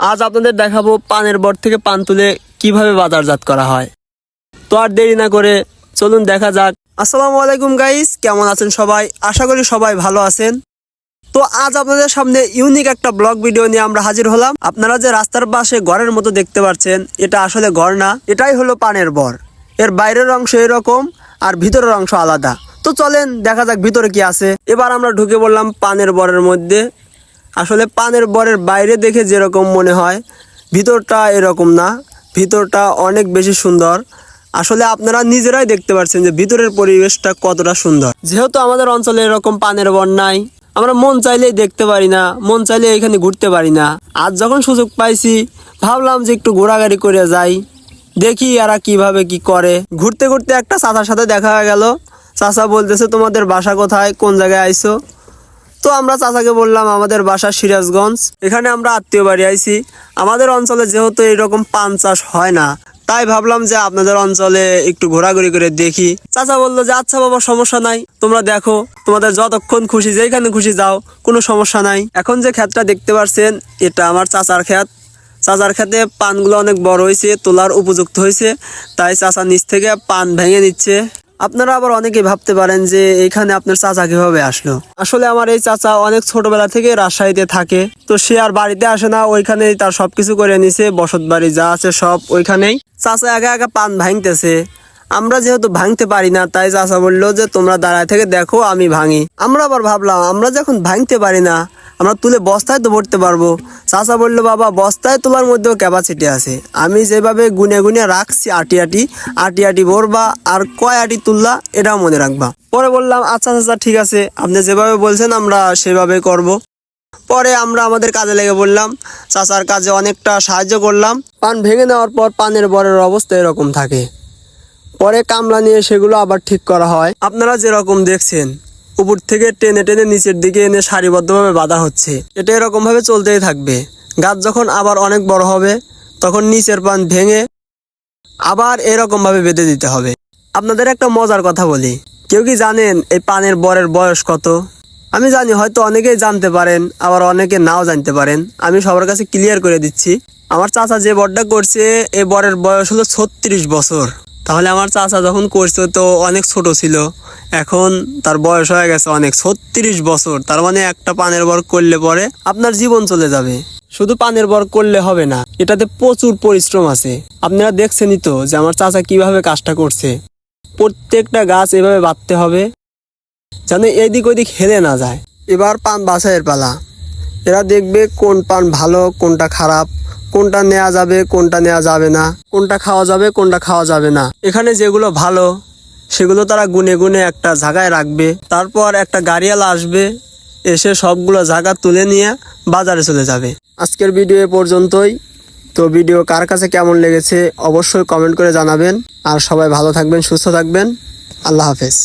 আজ আপনাদের দেখাবো পানের বর থেকে পান তুলে কীভাবে বাজারজাত করা হয়। তো আর দেরি না করে চলুন দেখা যাক। আসসালামু আলাইকুম গাইস, কেমন আছেন সবাই? আশা করি সবাই ভালো আছেন। তো আজ আপনাদের সামনে ইউনিক একটা ব্লগ ভিডিও নিয়ে আমরা হাজির হলাম। আপনারা যে রাস্তার পাশে ঘরের মতো দেখতে পাচ্ছেন, এটা আসলে ঘর না, এটাই হলো পানের বর। এর বাইরের অংশ এরকম আর ভিতরের অংশ আলাদা। তো চলেন দেখা যাক ভিতরে কি আছে। এবার আমরা ঢুকে পড়লাম পানের বরের মধ্যে। আসলে পানের বরের বাইরে দেখে যেরকম মনে হয়, ভিতরটা এরকম না। ভিতরটা অনেক বেশি সুন্দর। আসলে আপনারা নিজেরাই দেখতে পাচ্ছেন যে ভিতরের পরিবেশটা কতটা সুন্দর। যেহেতু আমাদের অঞ্চলে এরকম পানের বন নাই, আমরা মন চাইলেই দেখতে পারি না, মন চাইলে এখানে ঘুরতে পারি না। আজ যখন সুযোগ পাইছি, ভাবলাম যে একটু ঘোরাঘুরি করে যাই, দেখি এরা কীভাবে কি করে। ঘুরতে ঘুরতে একটা চাচার সাথে দেখা গেল। চাচা বলতেছে, তোমাদের বাসা কোথায়? কোন জায়গায় আইছো? তো আমরা চাচাকে বললাম, আমাদের বাসা সিরাজগঞ্জ। এখানে আমরা আত্মীয় বাড়ি আইছি। আমাদের অঞ্চলে যেহেতু এইরকম পান চাষ হয় না, তাই ভাবলাম যে আপনাদের অঞ্চলে একটু ঘোরাঘুরি করে দেখি। চাচা বলল যে আচ্ছা বাবা, সমস্যা নাই। তোমরা দেখো, তোমাদের যতক্ষণ খুশি যেখানে খুশি যাও, কোনো সমস্যা নাই। এখন যে ক্ষেতটা দেখতে পাচ্ছেন এটা আমার চাচার ক্ষেত। চাচার ক্ষেতে পানগুলো অনেক বড় হয়েছে তোলার উপযুক্ত হয়েছে তাই চাচা নিচ থেকে পান ভেঙে নিচ্ছে। আপনারা আবার অনেকেই ভাবতে পারেন যে এখানে আপনার চাচা কীভাবে আসলো। আসলে আমার এই চাচা অনেক ছোটবেলা থেকে রাজশাহীতে থাকে। তো সে আর বাড়িতে আসে না, ওইখানেই তার সবকিছু করে নিছে, বসত বাড়ি যা আছে সব ওইখানেই। চাচা একা একা পান ভাঙতেছে। আমরা যেহেতু ভাঙতে পারি না, তাই চাচা বলল যে, তোমরা দাঁড়ায় থেকে দেখো, আমি ভাঙি। আমরা আবার ভাবলাম, আমরা যখন ভাঙতে পারি না আমরা তুলে বস্তায় তো ভরতে পারব। চাচা বলল, বাবা, বস্তায় তোলার মধ্যেও ক্যাপাসিটি আছে। আমি যেভাবে গুনে গুনে রাখছি আটি আটি আটি আটি ভরবা আর কয় আটি তুললা, এটাও মনে রাখবা। পরে বললাম আচ্ছা চাচা, ঠিক আছে। আপনি যেভাবে বলছেন, আমরা সেভাবে করব। পরে আমরা আমাদের কাজে লেগে বললাম চাচার কাজে অনেকটা সাহায্য করলাম। পান ভেঙে নেওয়ার পর পানের বরের অবস্থা এরকম থাকে। পরে কামলা নিয়ে সেগুলো আবার ঠিক করা হয়। আপনারা যেরকম দেখছেন উপর থেকে টেনে টেনে নিচের দিকে এনে সারিবদ্ধভাবে বাঁধা হচ্ছে। এটা এরকম ভাবে চলতেই থাকবে। গাছ যখন আবার অনেক বড় হবে, তখন নিচের পান ভেঙে আবার এরকমভাবে বেঁধে দিতে হবে। আপনাদের একটা মজার কথা বলি। কেউ কি জানেন এই পানের বরের বয়স কত? আমি জানি, হয়তো অনেকেই জানতে পারেন, আবার অনেকে নাও জানতে পারেন। আমি সবার কাছে ক্লিয়ার করে দিচ্ছি। আমার চাচা যে বরটা করছে এই বরের বয়স হলো ছত্রিশ বছর। তাহলে আমার চাচা যখন করছে তো অনেক ছোট ছিল। এখন তার বয়স হয়ে গেছে অনেক, ছত্রিশ বছর। তার মানে একটা পানের বর করলে পরে আপনার জীবন চলে যাবে। শুধু পানের বর করলে হবে না, এটাতে প্রচুর পরিশ্রম আছে। আপনারা দেখছেনই তো যে আমার চাচা কীভাবে কাজটা করছে। প্রত্যেকটা গাছ এভাবে বাঁধতে হবে, যেন এদিক ওদিক হেলে না যায়। এবার পান বাছাইয়ের পালা। এরা দেখবে কোন পান ভালো, কোনটা খারাপ। কোনটা নেওয়া যাবে, কোনটা নেওয়া যাবে না, কোনটা খাওয়া যাবে, কোনটা খাওয়া যাবে না। এখানে যেগুলো ভালো, সেগুলো তারা গুনে গুনে একটা জায়গায় রাখবে, তারপর একটা গাড়িয়ালা আসবে, এসে সবগুলো জায়গা তুলে নিয়ে বাজারে চলে যাবে। আজকের ভিডিও এ পর্যন্তই। তো ভিডিও কার কাছে কেমন লেগেছে, অবশ্যই কমেন্ট করে জানাবেন। আর সবাই ভালো থাকবেন, সুস্থ থাকবেন। আল্লাহ হাফেজ।